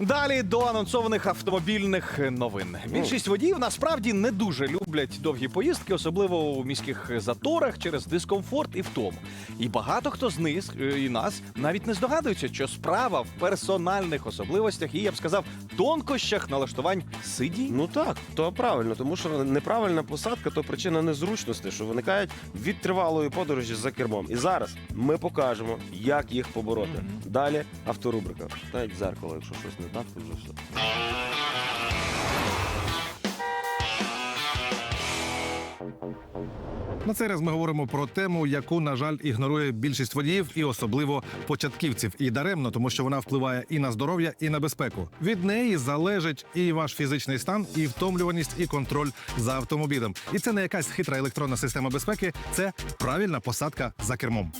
Далі до анонсованих автомобільних новин. Більшість водіїв насправді не дуже люблять довгі поїздки, особливо у міських заторах через дискомфорт і втому. І багато хто з них е, і нас навіть не здогадується, що справа в персональних особливостях і я б сказав тонкощах налаштувань сидінь. Ну так, то правильно, тому що неправильна посадка то причина незручності, що виникають від тривалої подорожі за кермом. І зараз ми покажемо, як їх побороти. Далі авторубрика. Навіть зеркало, якщо щось не так, то все. На цей раз ми говоримо про тему, яку, на жаль, ігнорує більшість водіїв і особливо початківців. І даремно, тому що вона впливає і на здоров'я, і на безпеку. Від неї залежить і ваш фізичний стан, і втомлюваність, і контроль за автомобілем. І це не якась хитра електронна система безпеки, це правильна посадка за кермом.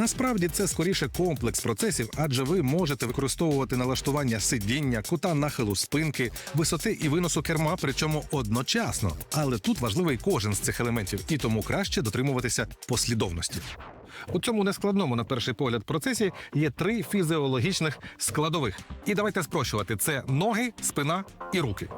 Насправді це скоріше комплекс процесів, адже ви можете використовувати налаштування сидіння, кута нахилу спинки, висоти і виносу керма, причому одночасно. Але тут важливий кожен з цих елементів, і тому краще дотримуватися послідовності. У цьому нескладному, на перший погляд, процесі є три фізіологічних складових. І давайте спрощувати: це ноги, спина і руки.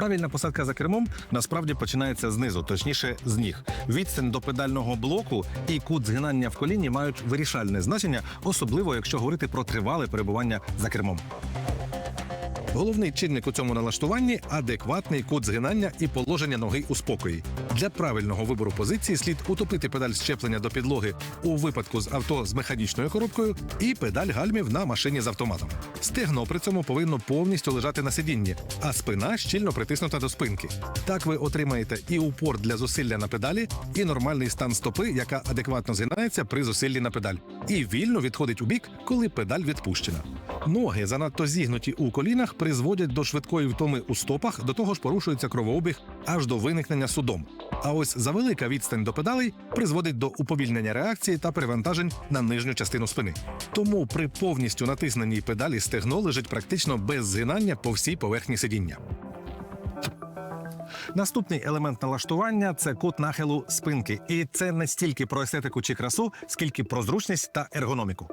Правильна посадка за кермом насправді починається знизу, точніше з ніг. Відстань до педального блоку і кут згинання в коліні мають вирішальне значення, особливо якщо говорити про тривале перебування за кермом. Головний чинник у цьому налаштуванні адекватний кут згинання і положення ноги у спокої. Для правильного вибору позиції слід утопити педаль щеплення до підлоги у випадку з авто з механічною коробкою і педаль гальмів на машині з автоматом. Стегно при цьому повинно повністю лежати на сидінні, а спина щільно притиснута до спинки. Так ви отримаєте і упор для зусилля на педалі, і нормальний стан стопи, яка адекватно згинається при зусиллі на педаль, і вільно відходить у бік, коли педаль відпущена. Ноги занадто зігнуті у колінах призводять до швидкої втоми у стопах, до того ж порушується кровообіг аж до виникнення судом. А ось завелика відстань до педалей призводить до уповільнення реакції та перевантажень на нижню частину спини. Тому при повністю натисненій педалі стегно лежить практично без згинання по всій поверхні сидіння. Наступний елемент налаштування це кут нахилу спинки, і це не стільки про естетику чи красу, скільки про зручність та ергономіку.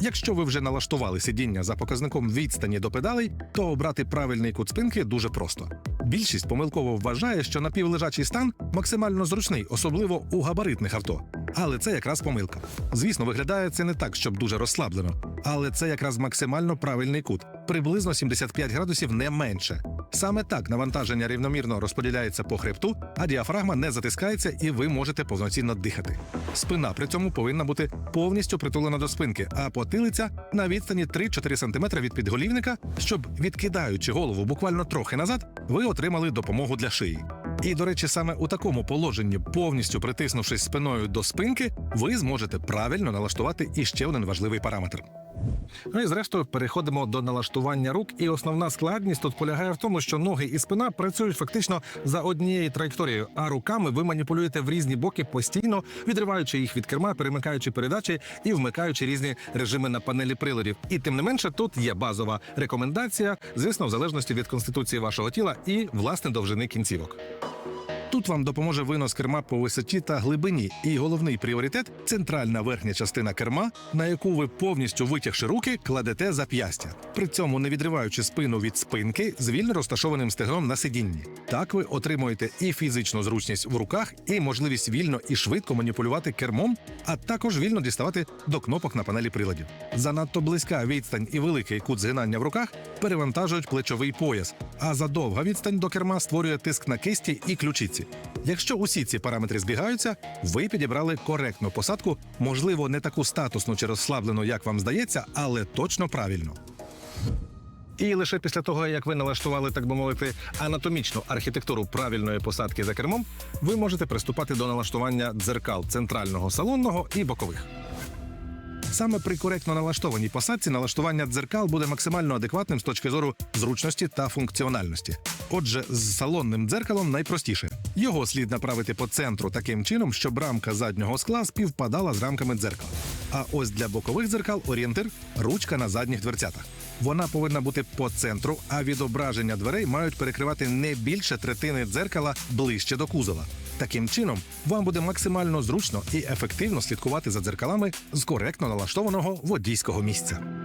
Якщо ви вже налаштували сидіння за показником відстані до педалей, то обрати правильний кут спинки дуже просто. Більшість помилково вважає, що напівлежачий стан максимально зручний, особливо у габаритних авто. Але це якраз помилка. Звісно, виглядає це не так, щоб дуже розслаблено, але це якраз максимально правильний кут, приблизно 75 градусів не менше. Саме так навантаження рівномірно розподіляється по хребту, а діафрагма не затискається, і ви можете повноцінно дихати. Спина при цьому повинна бути повністю притулена до спинки, а потилиця на відстані 3-4 см від підголівника, щоб відкидаючи голову буквально трохи назад, ви отримали допомогу для шиї. І, до речі, саме у такому положенні, повністю притиснувшись спиною до спинки, ви зможете правильно налаштувати іще один важливий параметр. Ну і зрештою переходимо до налаштування рук. І основна складність тут полягає в тому, що ноги і спина працюють фактично за однією траєкторією, а руками ви маніпулюєте в різні боки постійно, відриваючи їх від керма, перемикаючи передачі і вмикаючи різні режими на панелі приладів. І тим не менше, тут є базова рекомендація, звісно, в залежності від конституції вашого тіла і власне довжини кінцівок. Тут вам допоможе винос керма по висоті та глибині, і головний пріоритет центральна верхня частина керма, на яку ви повністю витягши руки, кладете зап'ястя, при цьому не відриваючи спину від спинки з вільно розташованим стегном на сидінні. Так ви отримуєте і фізичну зручність в руках, і можливість вільно і швидко маніпулювати кермом, а також вільно діставати до кнопок на панелі приладів. Занадто близька відстань і великий кут згинання в руках перевантажують плечовий пояс, а задовга відстань до керма створює тиск на кисті і ключиці. Якщо усі ці параметри збігаються, ви підібрали коректну посадку, можливо, не таку статусну чи розслаблену, як вам здається, але точно правильно. І лише після того, як ви налаштували, так би мовити, анатомічну архітектуру правильної посадки за кермом, ви можете приступати до налаштування дзеркал центрального салонного і бокових. Саме при коректно налаштованій посадці налаштування дзеркал буде максимально адекватним з точки зору зручності та функціональності. Отже, з салонним дзеркалом найпростіше. Його слід направити по центру таким чином, щоб рамка заднього скла співпадала з рамками дзеркала. А ось для бокових дзеркал орієнтир ручка на задніх дверцятах. Вона повинна бути по центру, а відображення дверей мають перекривати не більше третини дзеркала ближче до кузова. Таким чином, вам буде максимально зручно і ефективно слідкувати за дзеркалами з коректно налаштованого водійського місця.